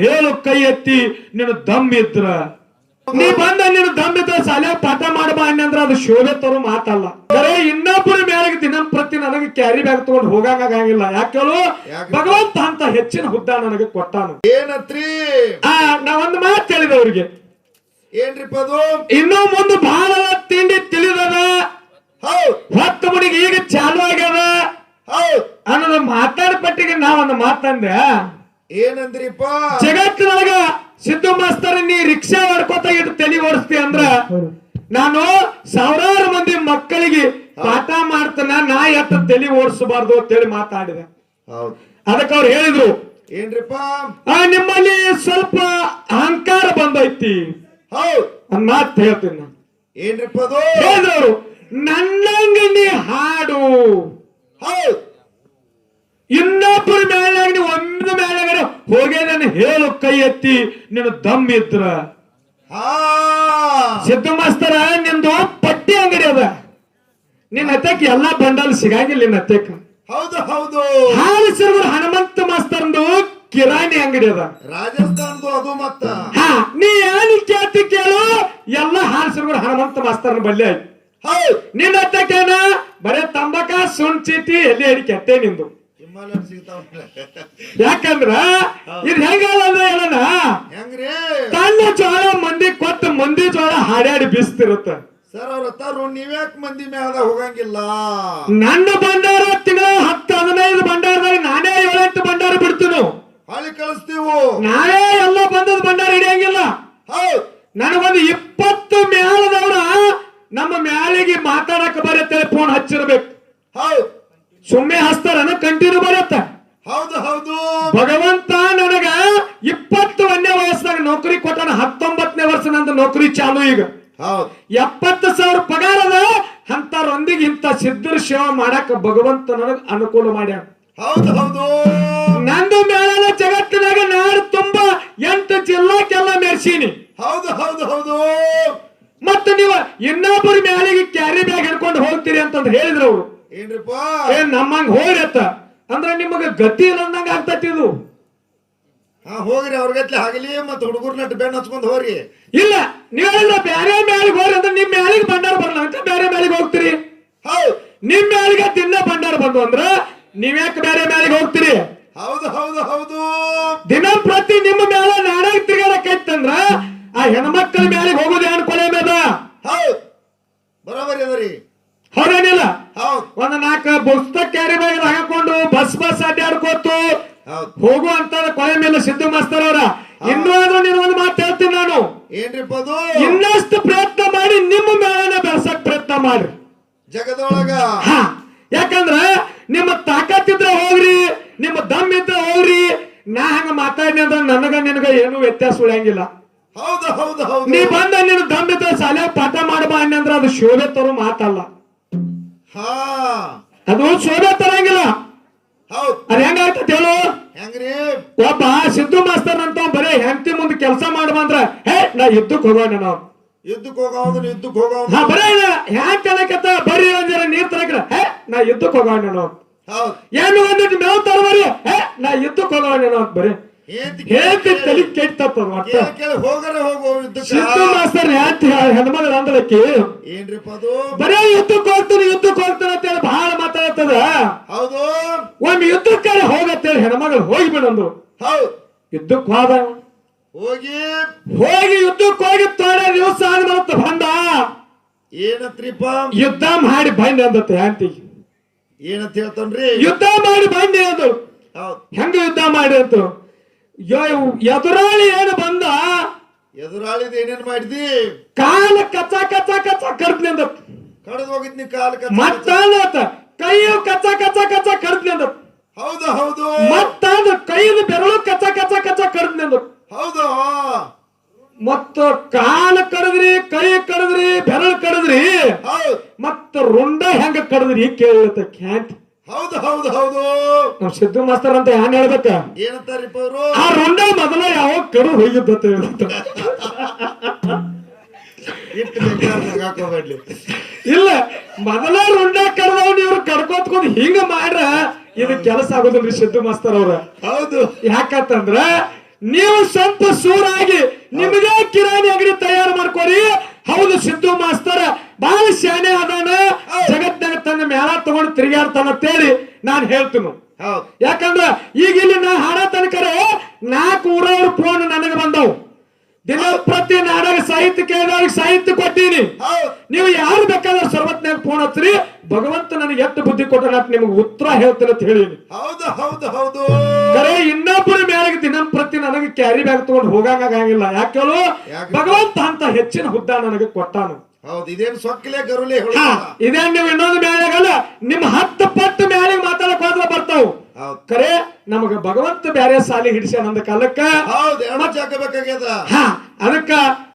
ಹೇಳು ಕೈ ಎತ್ತಿ ನಿನ್ನ ದಮ್ ಇದ್ರ ನೀ ಬಂದ ನಿನ್ನ ದಮ್ ಇದ್ರ ಶಾಲೆ ಪಾಠ ಮಾಡಬಾ ಅಂದ್ರ ಅದು ಶೋಭೆ ತರೋ ಮಾತಲ್ಲ. ಬರೇ ಇನ್ನೊಬ್ಬರ ಮೇಲೆಗೆ ದಿನಂಪ್ರತಿ ನನಗೆ ಕ್ಯಾರಿ ಬ್ಯಾಗ್ ತಗೊಂಡು ಹೋಗಂಗಾಗಿಲ್ಲ ಯಾಕೆ ಹೇಳು? ಭಗವಂತ ಅಂತ ಹೆಚ್ಚಿನ ಹುದ್ದ ನನಗೆ ಕೊಟ್ಟಾನು. ಏನತ್ರಿ? ಆ ನಾ ಒಂದು ಮಾತು ಹೇಳಿದೆ ಅವ್ರಿಗೆ ಏನ್ರಿಪ್ಪ ಅದು? ಇನ್ನೂ ಮುಂದೆ ಬಹಳ ತಿಂಡಿ ತಿಳಿದದ. ಹೊತ್ತು ಮುಡಿಗೆ ಈಗ ಚಾಲು ಆಗ್ಯದ. ಹೌದ್. ಅನ್ನೋದು ಮಾತಾಡ ಪಟ್ಟಿಗೆ ನಾ ಒಂದು ಮಾತಂದೆ. ಏನಂದ್ರಿಪ್ಪ? ಜಗತ್ತಿನೊಳಗ ಸಿದ್ದು ಮಾಸ್ತರ್ ನೀ ರಿಕ್ಷಾ ಹೊಡ್ಕೋತ ಇಟ್ಟು ತಲೆ ಓಡಿಸ್ತಿ ಅಂದ್ರ ನಾನು ಸಾವಿರಾರು ಮಂದಿ ಮಕ್ಕಳಿಗೆ ಪಾಠ ಮಾಡ್ತಾನ ನಾ ಎತ್ತ ತಲೆ ಓಡಿಸಬಾರ್ದು ಅಂತೇಳಿ ಮಾತಾಡಿದೆ. ಹೌದ್. ಅದಕ್ಕೆ ಅವ್ರು ಹೇಳಿದ್ರು ಏನ್ರಿಪ್ಪ? ಆ ನಿಮ್ಮಲ್ಲಿ ಸ್ವಲ್ಪ ಅಹಂಕಾರ ಬಂದೈತಿ. ಹೌದ್. ಮಾತು ಹೇಳ್ತೀನಿ ನಾನು. ಏನ್ರಿಪ್ಪ ಅದು? ಹೇಳಿದ್ರು ಅವರು ನನ್ನಂಗ ನೀ ಹಾಡು ಹೌದ್ ಇನ್ನೊಬ್ಬರ ಮೇಲಾಗ ನೀವು ಒಂದು ಮೇಲಾಗ ಹೋಗೇ ನಾನು ಹೇಳು ಕೈ ಎತ್ತಿ ನಿನ್ನ ದಮ್ ಇದ್ರ ಹಾ. ಸಿದ್ದು ಮಾಸ್ತರ ನಿಂದು ಪಟ್ಟಿ ಅಂಗಡಿ ಅದ. ನಿನ್ನ ಹತ್ತಕ್ಕೆ ಎಲ್ಲಾ ಬಂಡಲ್ ಸಿಗಂಗಿಲ್ಲ ನಿನ್ನ ಹತ್ತಕ್ಕೆ ಹೌದು ಹೌದು. ಹಾಲಿಸಿದ್ರು ಹನುಮಂತ ಮಾಸ್ತರ್ದು ಕಿರಾಣಿ ಅಂಗಡಿ ಅದ. ರಾಜಸ್ಥಾನದು ಅದು ಮತ್ತ. ಹಾ ನೀ ಏನು ಕೇಳ್ತಿ ಕೇಳು. ಎಲ್ಲ ಹಾಲಿಸಿದ್ರು ಹನುಮಂತ ಮಾಸ್ತರ್ನ ಬಲ್ಲೆ ಆಯ್ತು. ಹೌದ್. ನಿನ್ನ ಹತ್ತಕ್ಕೇನ ಬರೇ ತಂಬಕ ಸುಣ್ ಚೀಟಿ ಎಲ್ಲಿ ಹೇಳಿ ಕೆಟ್ಟೆ ನಿಂದು. ಹಿಮಾಲಯ ಸಿಗ್ತಾವ ಯಾಕಂದ್ರ ಇದು ಹೆಂಗಲ್ಲ ಹೇಳೋಣ ಹೆಂಗ್ರಿ? ತನ್ನ ಜೋಳ ಮಂದಿ ಕೊತ್ತ ಮಂದಿ ಜೋಳ ಹಾಡ್ಯಾಡಿ ಬೀಸ್ತಿರುತ್ತ. ಸರ್ ಅವ್ರ ತರು ನೀವ್ಯಾಕ್ ಮಂದಿ ಮ್ಯಾಲ ಹೋಗಂಗಿಲ್ಲ? ನನ್ನ ಭಂಡಾರ ತಿಂಗಳ ಹತ್ತು ಹದಿನೈದು ಭಂಡಾರದಾಗ ನಾನೇ ಏಳೆಂಟು ಭಂಡಾರ ಬಿಡ್ತೀನು. ಹಳಿ ಕಳಿಸ್ತೀವು. ನಾನೇ ಎಲ್ಲ ಬಂದದ ಭಂಡಾರ ಹಿಡಿಯಂಗಿಲ್ಲ. ಹೌದ್. ನನಗೊಂದು ಇಪ್ಪತ್ತು ಮ್ಯಾಲದವ್ರ ನಮ್ಮ ಮ್ಯಾಲಿಗೆ ಮಾತಾಡಕ ಬರತ್ತೆ ಫೋನ್ ಹಚ್ಚಿರ್ಬೇಕು ಹೌದ್ ಸುಮ್ಮನೆ ಹಚ್ತಾರನ ಕಂಟಿನ್ಯೂ ಬರತ್ತ ಹೌದು ಹೌದು ಭಗವಂತ ನನಗ ಇಪ್ಪತ್ತು ಒಂದನೇ ವಯಸ್ಸಿನಾಗ ನೌಕರಿ ಕೊಟ್ಟಾನ ಹತ್ತೊಂಬತ್ತನೇ ವರ್ಷ ನಂದು ನೌಕರಿ ಚಾಲು ಈಗ. ಹೌದ್. ಎಪ್ಪತ್ತು ಸಾವಿರ ಪಗಾರ ಅದ ಅಂತರೊಂದಿಗೆ ಇಂಥ ಸಿದ್ಧರ ಸೇವ ಮಾಡಾಕ ಭಗವಂತ ನನಗ ಅನುಕೂಲ ಮಾಡ್ಯಾನ. ಹೌದು ಹೌದು. ನಂದು ಮೇಳನ ಜಗತ್ತಿನಾಗ ನಾಡು ತುಂಬಾ ಎಂಟು ಜಿಲ್ಲಾಕ್ಕೆಲ್ಲ ಮೆರ್ಸೀನಿ. ಹೌದು ಹೌದು ಹೌದು. ಮತ್ತೆ ನೀವು ಇನ್ನೊಬ್ಬರ ಮ್ಯಾಲಿಗೆ ಕ್ಯಾರಿ ಬ್ಯಾಗ್ ಹಿಡ್ಕೊಂಡು ಹೋಗ್ತೀರಿ ಅಂತಂದ್ ಹೇಳಿದ್ರು ಅವ್ರು. ಏನ್ರಿಪ್ಪ? ಏನ್ ನಮ್ಮಂಗ್ ಹೋಗ್ರತ್ತ ಅಂದ್ರೆ ನಿಮಗೆ ಗತಿ ಇಲ್ಲ ಅಂದಂಗ ಆಗ್ತೈತಿ ಇದು. ಹಾ ಹೋಗ್ರಿ ಅವ್ರಿಗತ್ಲೆ ಆಗಲಿ ಮತ್ತೆ ಹುಡುಗರ್ ನಟ್ ಬೆಣ್ಣ ಹಚ್ಕೊಂಡು ಹೋಗ್ರಿ. ಇಲ್ಲ ನೀವೆಲ್ಲ ಬೇರೆ ಬ್ಯಾರೆ ಮ್ಯಾಲಿಗೆ ಹೋಗ್ರಿ ಅಂದ್ರೆ ನಿಮ್ ಮ್ಯಾಲಿಗೆ ಭಂಡಾರ ಬರಲ್ಲ ಅಂತ ಬೇರೆ ಮ್ಯಾಲಿಗೆ ಹೋಗ್ತೀರಿ. ಹೌದು. ನಿಮ್ ಮ್ಯಾಲಿಗೆ ದಿನ ಬಂಡಾರ ಬಂದು ಅಂದ್ರ ನೀವ್ಯಾಕೆ ಬೇರೆ ಮ್ಯಾಲಿಗೆ ಹೋಗ್ತೀರಿ? ಹೌದು ಹೌದು ಹೌದು. ದಿನ ಪ್ರತಿ ನಿಮ್ಮ ಮ್ಯಾಲ ನಾಡಾಗ ತಿರ್ಗಾಡಕೈತಂದ್ರ ಆ ಹೆಣ್ಮಕ್ಳ ಮ್ಯಾಲಿಗೆ ಹೋಗೋದು ಏನ್ ಕೊಲೆ ಹೌದು. ಹೌದ್ ಬರೋಬರಿ ಅದರಿ ಹೌದೇನಿಲ್ಲ? ಹೌದ್ ಒಂದ್ ನಾಲ್ಕ ಪುಸ್ತಕ ಕ್ಯಾರಿ ಬ್ಯಾಗ್ ಹಾಕೊಂಡು ಬಸ್ ಬಸ್ ಅಡ್ಡಾಡ್ಕೋತು ಹೋಗುವಂತ ಕೊಲೆ ಮೇಲೆ ಸಿದ್ದು ಮಾಸ್ತರ್ ಅವರ. ಇನ್ನೂ ಆದ್ರೂ ನೀನು ಒಂದು ಮಾತು ಹೇಳ್ತೀನಿ ನಾನು. ಏನ್ರಿಪ್ಪ ಅದು ಇನ್ನಷ್ಟು ಪ್ರಯತ್ನ ಮಾಡಿ ನಿಮ್ಮ ಮೇಳನ ಬೆಳೆಸಕ್ ಪ್ರಯತ್ನ ಮಾಡ್ರಿ. ಜಗದೊಳಗ? ಯಾಕಂದ್ರ ನಿಮ್ಮ ತಾಕತ್ತಿದ್ರೆ ಹೋಗ್ರಿ ನಿಮ್ಮ ದಮ್ ಇದ್ರೆ ಹೋಗ್ರಿ. ನಾ ಹಂಗ ಮಾತಾಡಿನಿ ಅಂದ್ರೆ ನನಗ ನಿನಗ ಏನು ವ್ಯತ್ಯಾಸ ಉಳಿಯಂಗಿಲ್ಲ. ಹೌದು ಹೌದು ಹೌದು. ನೀ ಬಂದ ನಿನ್ನ ದಮ್ ಇದ್ರೆ ಶಾಲೆ ಪಾಠ ಮಾಡಬಾ ಅಂದ್ರೆ ಅದು ಶೋಭೆ ತರೋ ಮಾತಲ್ಲ. ಅದು ಶೋಭೆ ತರಂಗಿಲ್ಲ. ಹೌದ್. ಅದ್ ಹೆಂಗಾಗ್ತದೆ ಹೇಳು ಹೆಂಗ್ರಿ? ಒಬ್ಬ ಸಿದ್ದು ಮಾಸ್ತರ್ ಅಂತ ಬರೇ ಹೆಂಡತಿ ಮುಂದೆ ಕೆಲಸ ಮಾಡಬಂದ್ರ ಹೇ ನಾ ಯುದ್ಧಕ್ಕೆ ಹೋಗೋಣ ನಾವು ಯುದ್ಧಕ್ಕೆ ಹೋಗೋದು ಯುದ್ಧಕ್ಕೆ ಹೆಂಗ್ ಹಾ ಬರೇ ಹ್ಯಾಂಗ್ ಬರೀ ಒಂದಿರ ನೀರ್ ತರಕ್ರ ಹೇ ನಾ ಯುದ್ಧಕ್ಕೆ ಹೋಗೋಣ ನಾವು ಏನು ಒಂದಿಟ್ಟು ಮೇವ್ ತರಬರಿ ಹೇ ನಾ ಯುದ್ಧಕ್ಕೆ ಹೋಗೋಣ ನಾವು ಬರೀ. ಏಂತಿ ತಲೆ ಕೆಟ್ಟಪ್ಪ ಒಟ್ಟ ಹೋಗರ ಹೋಗೋ ಸಿದ್ದು ಮಾಸ್ತರ್ ಹ್ಯಾಂತಿ ಹೆಣ್ಮಗಳ ಅಂದಲಕ್ಕಿ ಏನ್ರಿಪ್ಪ ಅದು? ಬರೇ ಯುದ್ಧಕ್ಕೆ ಯುದ್ಧ ಯುದ್ಧಕ್ಕೆ ಅಂತ ಹೇಳಿ ಬಹಳ ಮಾತಾಡ್ತದ. ಹೌದು. ಒಮ್ಮೆ ಯುದ್ಧಕ್ಕೆ ಹೋಗತ್ತೇಳಿ ಹೆಣ್ಮಗಳು ಹೋಗಿ ಬಿಡಂದು ಹೌದು. ಯುದ್ಧಕ್ಕೆ ಹೋದ ಹೋಗಿ. ಹೋಗಿ ಯುದ್ಧಕ್ಕೆ ಹೋಗಿ ತೊಡೆ ದಿವಸ ಆದ್ಮೇಲೆ ಬಂದ. ಏನತ್ರಿಪ್ಪ? ಯುದ್ಧ ಮಾಡಿ ಬಂದೆ ಅಂದತ್ತೆ ಹ್ಯಾಂತಿಗೆ ಏನಂತ ಹೇಳ್ತಾನ್ರಿ? ಯುದ್ಧ ಮಾಡಿ ಬಂದೆ ಅದು ಹೆಂಗ ಯುದ್ಧ ಮಾಡಿ ಅಂತು ಎದುರಾಳಿ ಏನು ಬಂದ? ಎದುರಾಳಿದ ಏನೇನ್ ಮಾಡಿದಿ? ಕಾಲ ಕಚ್ಚ ಕಚ್ಚ ಕಚ್ಚ ಕರ್ದ್ನಿ ಅಂದ. ಕಡ್ದು ಹೋಗಿದ್ನಿ ಕಾಲ ಮತ್ತ ಕೈಯು ಕಚ್ಚ ಕಚ್ಚ ಕಚ್ಚ ಕರ್ದ್ನಿ ಅಂದ. ಹೌದು ಹೌದು. ಮತ್ತ ಕೈಯ ಬೆರಳು ಕಚ್ಚ ಕಚ್ಚ ಕಚ್ಚ ಕರ್ದ್ನಿ ಅಂದ. ಹೌದು. ಮತ್ತ ಕಾಲ ಕಡದ್ರಿ ಕೈ ಕಡದ್ರಿ ಬೆರಳು ಕಡದ್ರಿ. ಮತ್ತ ರುಂಡ ಹೆಂಗ ಕಡದ್ರಿ ಕೇಳತ್ತ ಖ್ಯಾಂತಿ ಹೌದು ಹೌದು ಹೌದು. ಸಿದ್ದು ಮಾಸ್ತರ್ ಅಂತ ಏನ್ ಹೇಳ್ಬೇಕ? ಏನಂತಾರಿಪ್ಪ ಅವರು ಆ ರುಂಡ ಮೊದಲ ಯಾವ ಕರು ಹೋಗಿದ್ದತ್ತ ಹೇಳಿದ್ರು ಇಟ್ಟು ಬೇಕಾದ್ರೆ ಹಾಕೋಬೇಡ್ಲಿ ಇಲ್ಲ ಮೊದಲ ರುಂಡ ಕಡ್ದವ್ ಇವ್ರು ಕಡ್ಕೋತ್ಕೊಂಡ್ ಹಿಂಗ ಮಾಡ್ರ ಇದು ಕೆಲಸ ಆಗೋದಿಲ್ರಿ ಸಿದ್ದು ಮಾಸ್ತರ್ ಅವ್ರ. ಹೌದು. ಯಾಕಂತಂದ್ರ ನೀವು ಸ್ವಂತ ಸೂರಾಗಿ ನಿಮಗೆ ಕಿರಾಣಿ ಅಂಗಡಿ ತಯಾರು ಮಾಡ್ಕೊರಿ. ಹೌದು ಸಿದ್ದು ಮಾಸ್ತರ್ ಬಹಳ ಶಾನೆ ಅದಾನ. ತನ್ನ ಮೇಳ ತಗೊಂಡು ತಿರುಗಾಡ್ತಾನ ಅಂತೇಳಿ ನಾನು ಹೇಳ್ತೀನಿ. ಯಾಕಂದ್ರ ಈಗ ಇಲ್ಲಿ ನಾ ಹಾಡ ತನಕರೆ ನಾಲ್ಕು ಊರವ್ರ ಫೋನ್ ನನಗೆ ಬಂದವು. ದಿನ ಪ್ರತಿ ನಾಡಾಗ ಸಾಹಿತ್ಯ ಕೇಳಿದವ್ರಿಗೆ ಸಾಹಿತ್ಯ ಕೊಟ್ಟೀನಿ. ನೀವು ಯಾರು ಬೇಕಾದ್ರೆ ಸರ್ವತ್ನಾಗ ಫೋನ್ ಹಚ್ಚ್ರಿ. ಭಗವಂತ ನನಗೆ ಎಷ್ಟು ಬುದ್ಧಿ ಕೊಟ್ಟ ನಿಮಗೆ ಉತ್ತರ ಹೇಳ್ತೀನಿ ಅಂತ ಹೇಳಿ ಹೌದು ಹೌದು ಹೌದು. ಕರೆ ಇನ್ನೊಬ್ಬರ ಮೇಲೆಗೆ ದಿನ ಪ್ರತಿ ನನಗೆ ಕ್ಯಾರಿ ಬ್ಯಾಗ್ ತಗೊಂಡು ಹೋಗಂಗಾಗಿಲ್ಲ ಯಾಕೆ ಭಗವಂತ ಅಂತ ಹೆಚ್ಚಿನ ಹುದ್ದ ನನಗೆ ಕೊಟ್ಟಾನು. ಹೌದು ಇದೇನು ಸೊಕ್ಕಲೆ ಗರುಲೆ ಇದೇನು ನೀವು ಇನ್ನೊಂದು ಮ್ಯಾಲೆಗಲ್ಲ ನಿಮ್ ಹತ್ತು ಪಟ್ಟು ಮ್ಯಾಲೆ ಮಾತಾಡಕ್ ಹೋದ್ರೆ ಬರ್ತಾವ್. ಕರೆ ನಮಗ ಭಗವಂತ ಬ್ಯಾರೆ ಸಾಲಿ ಹಿಡಿಸ್ಯಾನ ಅಂದ ಕಾಲಕ್ಕ. ಹೌದು ಬೇಕಾಗ್ಯದ. ಹಾ ಅದಕ್ಕ